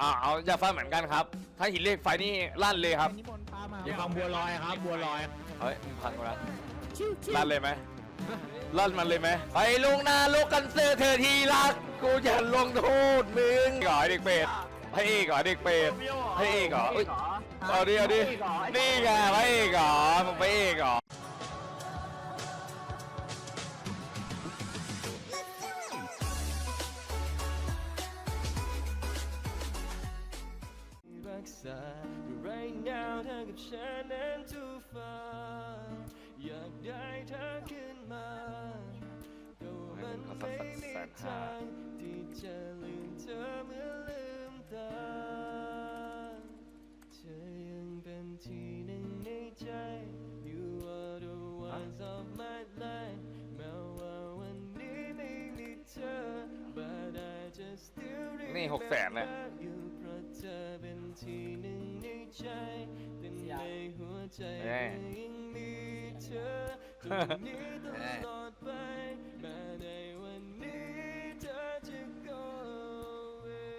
อ่าเอาอย่าฟังเหมือนกันครับ ถ้าหินเหล็กไฟนี่ลั่นเลยครับนิมนต์พามาอย่าฟังบัวลอยครับ บัวลอยเฮ้ยมึงพังกูแล้วลั่นเลยไหมลั่นมันเลยไหมไปลงนาลกกันเสือเธอทีรักกูจะลงโทษมึงก่อไอ้เด็กเป็ดให้เอกก่อเด็กเป็ดให้เอกก่อเอ้ยเอาดิเอาดินี่ไงไปเอกก่อมึงไปเอกก่อรัก อยู่ไรเงาเธอกับฉันนั้นทุกฟ้าอยากได้เธอขึ้นมาก็มันไม่มีทางที่จะลืมเธอเมื่อลืมตาเธอยังเป็นที่หนึ่งในใจ You are the ones of my life แม้ว่าวันนี้ไม่มีเธอ but I just still นี่หกแสนเนี่ย ที่หนึ่งในใจเต็มในหัวใจแน่ยังมีเธอตรงนี้ตลอดไปแม้ในวันนี้เธอจะ go away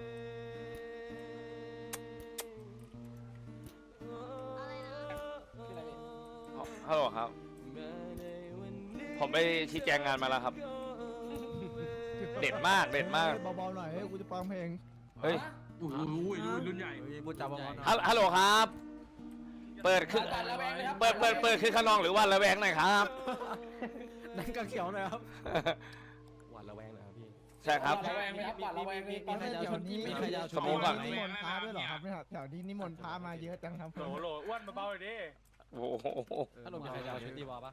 ฮัลโหลครับ ผมไปชี้แจงงานมาแล้วครับ เด็ดมาก เด็ดมาก เบาๆหน่อยเฮ้ยกูจะฟังเพลง เฮ้ย โอ้โหรุ่นใหญ่พูดจาบ้าฮัลฮัลโหลครับ เปิดคือเปิดเปิดเปิดคือขนองหรือว่าระแวงหน่อยครับนั่งกระเขียวหน่อยครับหวาดระแวงนะครับพี่ใช่ครับ ระแวงไหมครับหวาดระแวงไหมตอนนี้แถวนี้มีใครจะเอาชุดสมมุติก่อน นิมนต์พาด้วยเหรอครับเนี่ยแถวนี้นิมนต์พามาเยอะจังครับโหลโหลอ้วนเบาๆดิโอ้โหถ้าลงมีใครจะเอาชุดตีวอลปะ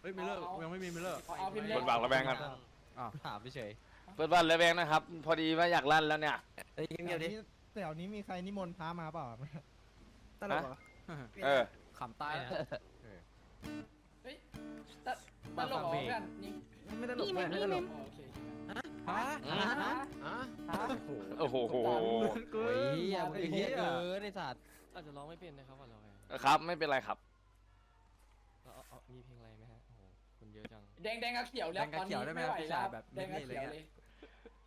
เฮ้ยมิเลอร์ยังไม่มีมิเลอร์เอาพิมพ์เลคนบางระแวงกันอ้าวถามเฉย เปิดบ้านระแวงนะครับ พอดีว่าอยากลั่นแล้วเนี่ยเฮ้ยแถเงียวบๆดินี้แถวนี้มีใครนิมนต์พามาเปล่าครับตลกเหรอเออ ขำใต้นะเฮ้ยตตลกเหรอเพื่อนนี่ไม่ตลกไม่ตลกโอเคฮะโอ้โหโอ้ยอย่าไปเฮียเกินไอ้สัตว์อาจจะร้องไม่เป็นนะครับหวาดระแวงครับ ไม่เป็นไรครับเอาเอาเอามีเพลงอะไรไหมฮะโอ้โห คนเยอะจัง แดงแดงกับเขียวแล้วตอนนี้ไม่ไหวแล้วแดงกับเขียวเลย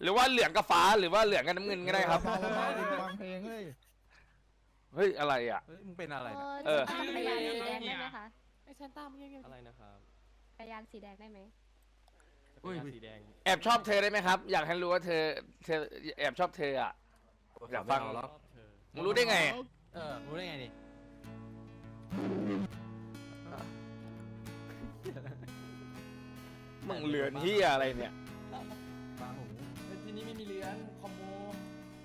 หรือว่าเหลืองกับฟ้าหรือว่าเหลืองกับน้ำเงินก็ได้ครับเบาๆกูจะฟังเพลงเฮ้ยเฮ้ยอะไรอะ เฮ้ยมึงเป็นอะไรเนี่ยเออ จักรยานสีแดงได้ไหมคะไอ้เซนต้ามึงยังไงอะไรนะครับจักรยานสีแดงได้ไหมจักรยานสีแดงแอบชอบเธอได้ไหมครับ อยากให้รู้ว่าเธอเธอแอบชอบเธออะ อยากฟังเแล้วชอบเธอมึงรู้ได้ไง เออรู้ได้ไงนี่ มึงเหลือนเฮียอะไรเนี่ยฟังหูทีนี้ไม่มีเรือนคอมโบ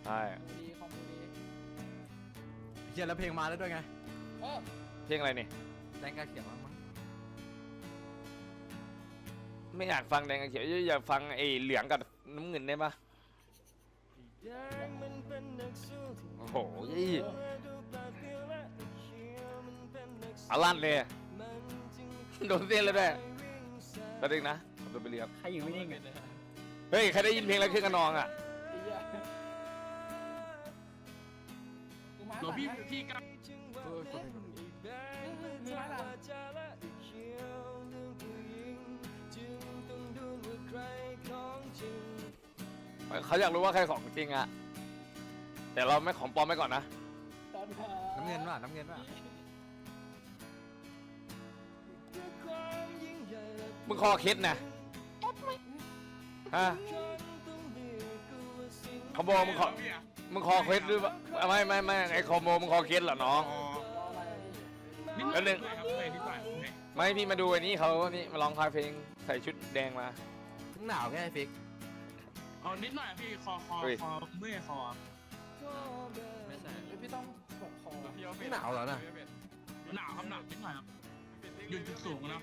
ใช่ดีคอมโบดีเฮียแล้วเพลงมาแล้วด้วยไงเออเพลงอะไรนี่แดงกระเขียวมั้งมั้งไม่อยากฟังแดงกับเขียวอยากฟังไอ้เหลืองกับน้ำเงินได้ปะยังมันเป็นนักสู้ที่โอ้โหยี่ดูปากเปรี้ยวและเขียวมันเป็นนักสู้อาลั่นเลยมันจึงโดนเส้นเลยแม่วิ่งสายประเด็นนะโดนไปเรียบใครอยู่ไม่นิ่งเฮ้ย ใครได้ยินเพลงแล้วขึ้นกระนองอะไอ้เหี้ยกูมาโหลพี่พี่กับจึงว่าเป็นอีกแดงมันจะว่าจะละเขียวเรื่องผู้หญิงจึงต้องดูว่าใครของจริงเขาอยากรู้ว่าใครของจริงอะ แต่เราไม่ของปลอมไปก่อนนะตอนหาน้ำเงินว่ะน้ำเงินว่ะด้วยความยิ่งใหญ่และมึงคอเคสนะ ฮะคนต้องเรียกกูว่าสิ่งเขาบอกมึงขอมึงคอเคสหรือเปล่าไม่ไม่ไม่ไอคอมโบมึงคอเคสเหรอน้องนิดหน่อยครับเพลงนิดหน่อยไม่พี่มาดูอันนี้เขานี่มาร้องคาเพลงใส่ชุดแดงมามึงหนาวแค่ไอ้ฟิกเอานิดหน่อยพี่คอคอเฮ้ย คอเมื่อยคอไม่ใช่เดี๋ยวพี่ต้องกดคอมึงหนาวเหรอน่ะหนาวครับหนาวนิดหน่อยครับยืนจุดสูงนะ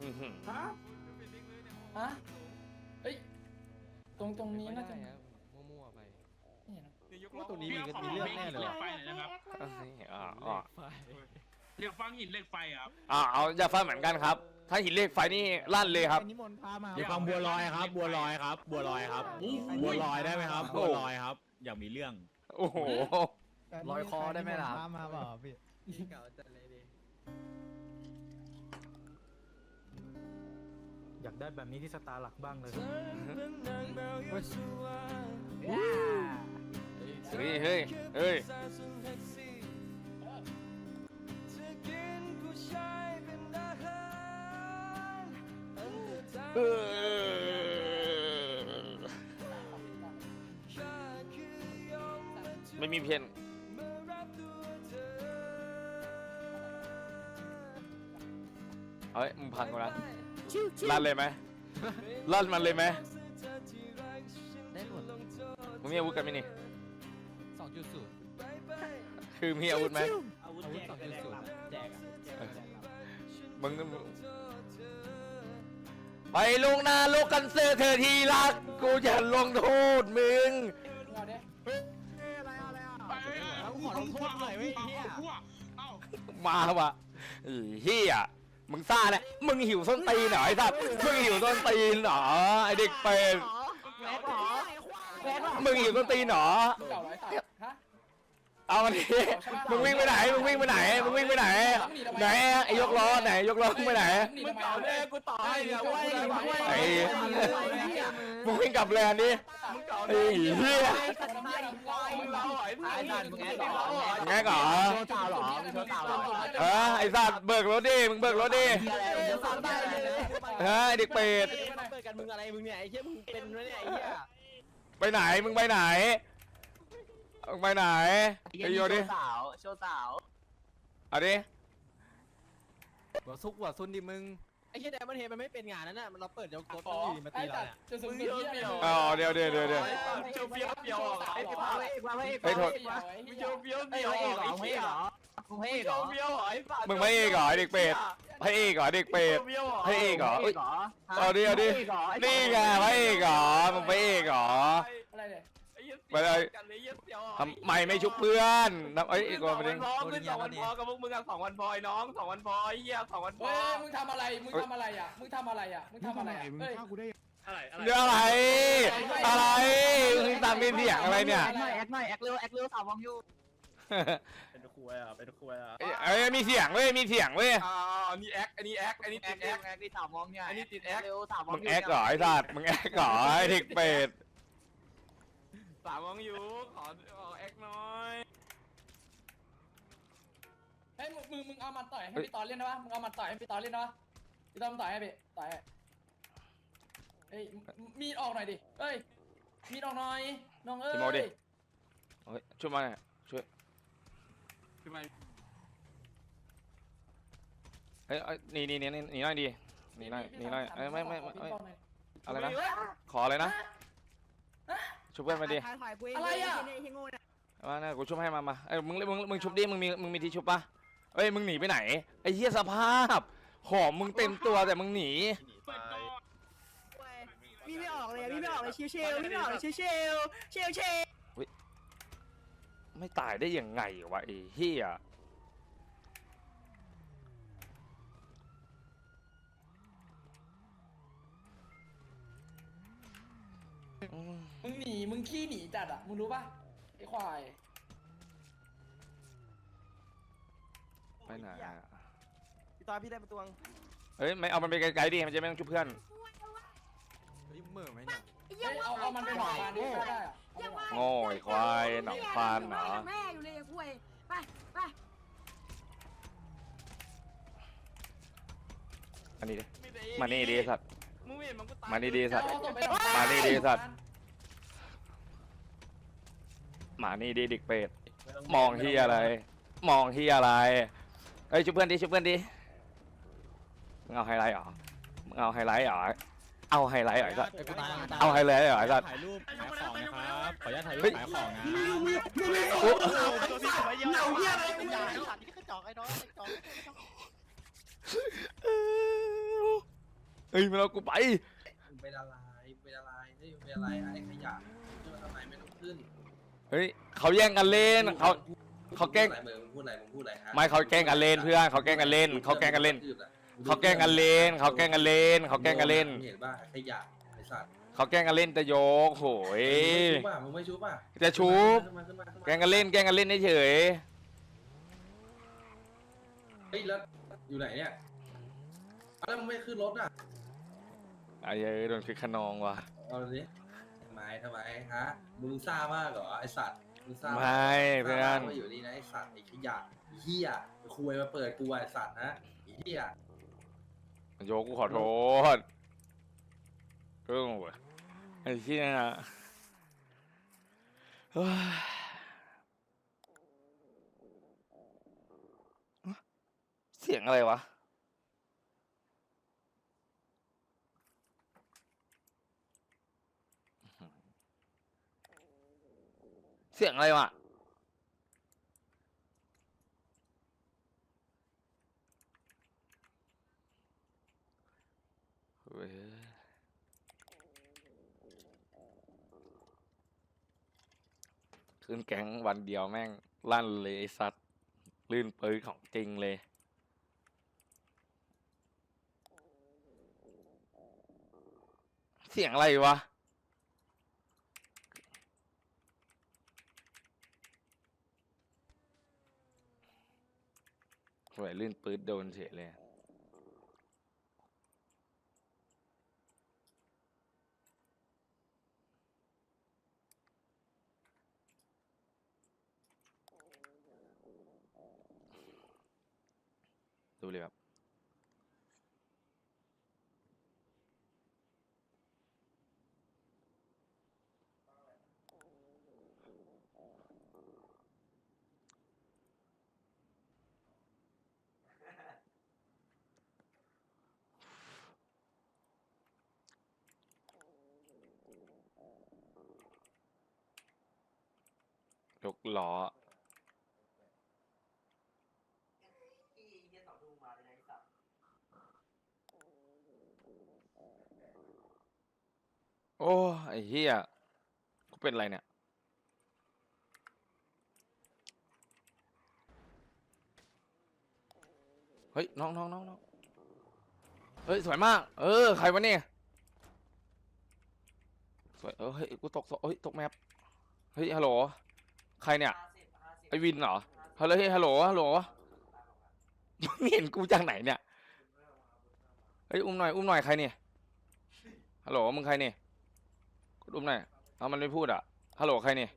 อื้อหือฮะฮะเฮ้ย ตรงตรงนี้น่าจะมั่วๆไปไม่เห็นหรอว่าตัวนี้มีมีเรื่องแน่เลยเหล็ว่ะกไฟหน่อยนะครับอ่าอ่าเรียกฟังหินเหล็กไฟครับ อ่าเอาอย่าฟังเหมือนกันครับ ถ้าหินเหล็กไฟนี่ลั่นเลยครับ นิมนต์พามา อย่าฟังบัวลอยครับ บัวลอยครับ บัวลอยครับบัวลอยได้ไหมครับ บัวลอยครับ อยากมีเรื่อง โอ้โหแถวนี้ลอยคอได้ไหมล่ะใครนินต์พามาเปล่าพี่ อยากได้แบบนี้ที่สตาร์หลักบ้างเลย เฮ้ยเฮ้ยเฮ้ยเออไม่มีเพียนเฮ้ยมึงพังกูแล้ว นะลั่นเลยไหมลั่นมันเลยไหมได้หมดมึงมีอาวุธกันไหมนี่ สองจุดศูนย์คือมีอาวุธไหมอาวุธสองจุดศูนย์แจกอะมึงไปลงนาลกกันเสื้อเธอทีรัก กูจะลงโทษมึง เอาเด้ขอลงโทษหน่อยเว้ยเฮีย มาวะไอ้เฮีย มึงซ่าเนี่ยมึงหิวส้นตีนเหรอไอ้สัตว์มึงหิวส้นตีนเหรอไอ้เด็กเป็ดแหวนหรอแหวนหรอมึงหิวส้นตีนเหรอเก่าไรสัตว์ฮะเอามาดิมึงวิ่งไปไหน มึงวิ่งไปไหน มึงวิ่งไปไหน ไหนไอ้ยกล้อไหนยกล้อมึงไปไหน มึงเก่าแน่กูต่อให้เดี๋ยวไว้ไอ้มึงวิ่งกลับแลนด์ดิไอ้เฮีย ไงก่อนโชว์สาวเหรอมีโชว์สาวเหรอเออไอ้สัตว์เบิกรถดิมึงเบิกรถดิเฮ้ยไอ้เด็กเป็ดเปิดกันมึงอะไรมึงเนี่ยไอ้เหี้ยมึงเป็นวะเนี่ยไอ้เหี้ยไปไหนมึงไปไหนมึงไปไหนไอ้โยดิสาวโชว์สาวเอาดิหัวซุกหัวซุนดิมึงไอ้เหี้ยแดมมันเฮมันไม่เป็นงานนั้นน่ะมันเราเปิดเดี๋ยวกดขอมันอยู่มาไอ้ตีเราสัตเนี่ยว์จะสุ่มเดียวเดียวอ๋อเดี๋ยวเดี๋ยวเดี๋ยวเดี๋ยวเดียวเดียวเดียวไอ้ไอ้พี่ฟ้าพาเว้ยฟ้าเว้ยเฮ้ยโทษเดียวเดียวไอ้เฮ้ยเหรอเฮ้ยเหรอเฮ้ยเหรอมึงไม่เอกเหรอไอ้เด็กเป็ดให้เอกเหรอเด็กเป็ดให้เอกเหรอเอ้ยเอาดิเอาดินี่ไงพระเอกเหรอมึงพระเอกเหรออะ ไรเนี่ยไปเลยทำไมไม่ชุบเพื่อนทำเอ้ยอีกคนมาดิขึ้นสองวันพอกับพวกมึงเฮ้ยมึงทำอะไรมึงทำอะไรอะมึงทำอะไรอะมึงทำอะไรอะเฮ้ยอะไรอะไรเรื่องอะไรอะไรมึงตามมีเสียงอะไรเนี่ยแอคหน่อยแอคหน่อยแอคเร็วแอคเร็วสาวมองอยู่เป็นคุยอะเป็นคุยอะเอ้ยเอ้ยมีเสียงเว้ยมีเสียงเว้ยแอคแอคแอคที่สาวมองเนี่ยอันนี้ติดแอคเร็วสาวมองมึงแอคเหรอไอ้สัตว์มึงแอคเหรอไอ้เด็กเป็ด สาวมองอยู่ขอแอคหน่อยเฮ้ยมึงมึงมึงเอามาต่อยให้พี่ตอนเล่นนะวะมึงเอามาต่อยให้พี่ตอนเล่นนะวะพี่ตอนต่อยให้พี่ต่อยให้เฮ้ยมีดออกหน่อยดิเฮ้ยมีดออกหน่อยน้องเอ้ยจิโมดิ เฮ้ยช่วยมาหน่อยช่วยเฮ้ยเอ้ยหนี่นี่นี่นี่หนี่หน่อยดิหนี่หน่อยหนี่หน่อยเอ้ยไม่ไม่ไม่ไม่อะไรนะ ขออะไรนะ ช่วยเพื่อนมาดิอะไรอะมานะกูชุบให้มามาเอ้ยมึงมึงมึงชุบดิมึงมีมึงมีที่ชุบปะเอ้ยมึงหนีไปไหนไอ้เหี้ยสภาพหอมมึงเต็มตัวแต่มึงหนีพี่ไม่ออกเลยอะพี่ไม่ออกเลยชิวๆพี่ไม่ออกเลยชิวๆชิวๆไม่ตายได้ยังไงวะไอ้เหี้ย มมึงหนี มึงขี้หนีจัดอะ มึงรู้ปะไอ้ควาย ไปไหนอะพี่ตอนพี่ได้ประตูงเฮ้ยไม่เอามันไปไกลๆดิมันจะไม่ต้องชุบเพื่อนเหม่อไหมเนี่ยเฮ้ยเอาเอามันไปหวานดิก็ได้อะเอาไปหวานโง่ไอ้ควายหนองฟานเหรอ แม่อยู่เลยคุยไปไปอันนี้ดิมานี่ดิไอ้สัตว์ มึงเห็นมันกูตายมานี่ดิไอ้สัตว์ เอาศพไปหวมานี่ดิสัตว์ หมานี่ดิเด็กเป็ด มองที่อะไร มองที่อะไร เอ้ยชุบเพื่อนดิชุบเพื่อนดิมึงเอาไฮไลท์เหรอมึงเอาไฮไลท์เหรอ เอาไฮไลท์เหรอไอ้สัตว์เอาไฮไลท์เหรอไอ้สัตว์ ถ่ายรูปขายของนะครับขออนุญาตถ่ายรูเฮ้ปยขายของนะโอ้เหงาเหี้ยอะไรเป็นยาไอ้สัตว์นี่กระจอกไอ้น้องกระจอกเฮ้ยมันเอากูไป เป็นอะไรเป็นอะไรเฮ้ยเป็นอะไรไอ้ขยะ เฮ้ยเขาแย่งกันเล่นเขา เขาแกล้ง มึงพูดอะไรมึงพูดอะไรฮะไม่เขาแกล้งกันเล่นเพื่อนเขาแกล้งกันเล่นเขาแกล้งกันเล่นเขาแกล้งกันเล่นเขาแกล้งกันเล่นเขาแกล้งกันเล่นมึงเห็นป่ะขยะไอ้สัตว์เขาแกล้งกันเล่นแต่โยกโหย มึงไม่ชุบป่ะมึงไม่ชุบป่ะจะชุบ ขึ้นมาขึ้นมาขึ้นมาแกล้งกันเล่นแกล้งกันเล่นเฉยเฮ้ยแล้วอยู่ไหนเนี่ยเอาแล้วมึงไม่ขึ้นรถอะๆไอ้เอ้ยโดนคือขนองว่ะเอาดิ ทำไมทำไมฮะมึงซ่ามากเหรอไอ้สัตว์มึงทราบไม่ทเพื่ราอบนว่าอยู่นี่นะไอสัตว์ไอขยะไอ้เหี้ยไอ้คุยมาเปิดกูไอสัตว์นะไอ้เหี้ยโยกูขอโทษเรื่องเว้ยไอ้เหี้ยเฮ้ยเสียงอะไรวะ เสียงอะไรวะเว้ยขึ้นแก๊งวันเดียวแม่ง ลั่นเลยไอ้สัตว์ลื่นปืนของจริงเลย เสียงอะไรวะ หวยลื่นปืดโดนเฉยเลยดูเลยครับ ยกล้อ โอ้ไอ้เหี้ยกูเป็นอะไรเนี่ย เฮ้ย น้องน้องน้องน้องเฮ้ย สวยมาก เออ ใครวะเนี่ย สวย เออเฮ้ย กูตก เฮ้ย ตกแมปเฮ้ย ฮัลโหล ใครเนี่ย ไอวินเหรอฮัลโหลเฮ้ยฮัลโหลฮัลโหลมึงเห็นกูจากไหนเนี่ยเฮ้ยอุ้มหน่อยอุ้มหน่อยใครเนี่ยฮัลโหลมึงใครเนี่ยกดอุ้มหน่อยเอามันไม่พูดอะฮัลโหลใครเนี่ย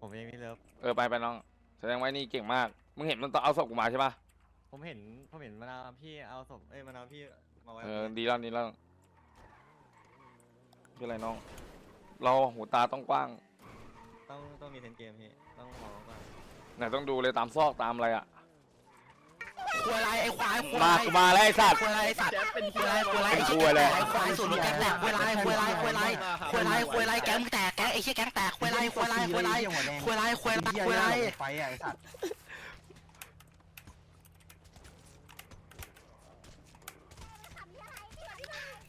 ผมเองพี่เลิฟเออไปไปน้อง แสดงว่านี่เก่งมากมึงเห็นมันต้องเอาศพกูมาใช่ปะผมเห็นผมเห็นมะนาวพี่เอาศพเอ้ยมะนาวพี่มาไว้เออดีแล้วดีแล้วคืออะไรน้อง เราหูตาต้องกว้าง ต้องต้องมีเซนเกมพี่ ต้องมองก่อนไหนต้องดูเลยตามซอกตามอะไรอะควายไรไอ้ควายควายมากูมาแล้วไอ้สัตว์ ควายไรสัตว์เป็นควายไรควายไรเป็นควายเลยควายสุดแก๊งแตกควายไรควายไรควายไรควายไรควายไรแก๊งแตกแก๊งไอ้เชี่ยแก๊งแตกควายไรควายไรควายไรควายไรควายไรควายไรไฟไอ้สัตว์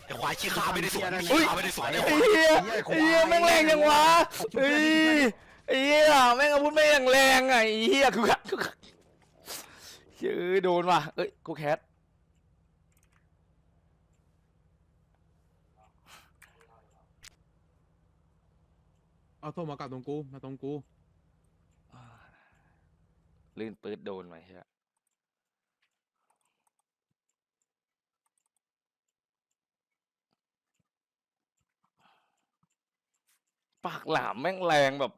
ไอ้ควายชี้ขาไม่ได้สวนอุ้ยขาไม่ได้สวนไอ้เหี้ยไอ้เหี้ยแม่งแรงยังวะเฮ้ย ไอ้เหี้ยแม่งอาวุธแม่งแรงอะไอ้เหี้ยกูขัดกูขัดเฮ้ยโดนว่ะเอ้ยกูแคทเอาโทรมากับตรงกูมาตรงกูลื่นปืดโดนมาเฮียปากหลามแม่งแรงแบบ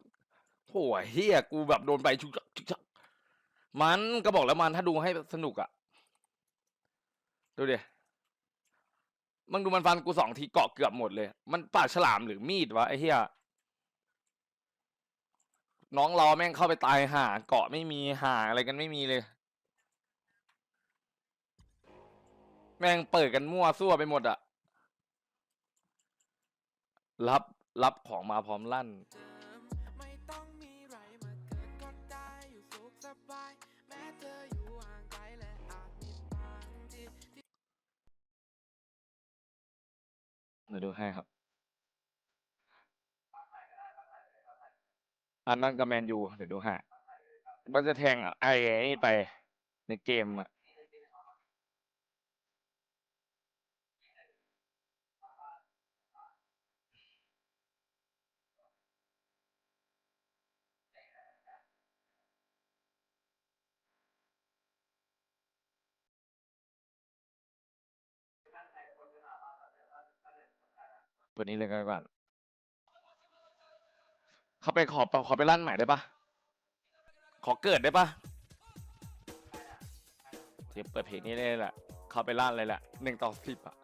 โหเฮียกูแบบโดนไปชุกชักชุกชักมันก็บอกแล้วมันถ้าดูให้สนุกอะดูดิมึงดูมันฟันกูสองทีเกาะเกือบหมดเลย มันปากฉลามหรือมีดวะไอ้เฮียน้องเราแม่งเข้าไปตายห่าเกาะไม่มีห่าอะไรกันไม่มีเลย แม่งเปิดกันมั่วซั่วไปหมดอะรับรับของมาพร้อมลั่น เดี๋ยวดูให้ครับ อันนั้นกับแมนยูเดี๋ยวดูให้มันจะแทงไอ้นี่ไปในเกมอะ ตัวนี้เลยก็ก่อนเขาไปขอขอไปลั่นใหม่ได้ปะขอเกิดได้ปะเดี๋ยวเปิดเพลงนี้เลยแหละเขาไปล่านเลยแหละหนึ่งต่อสิบอะ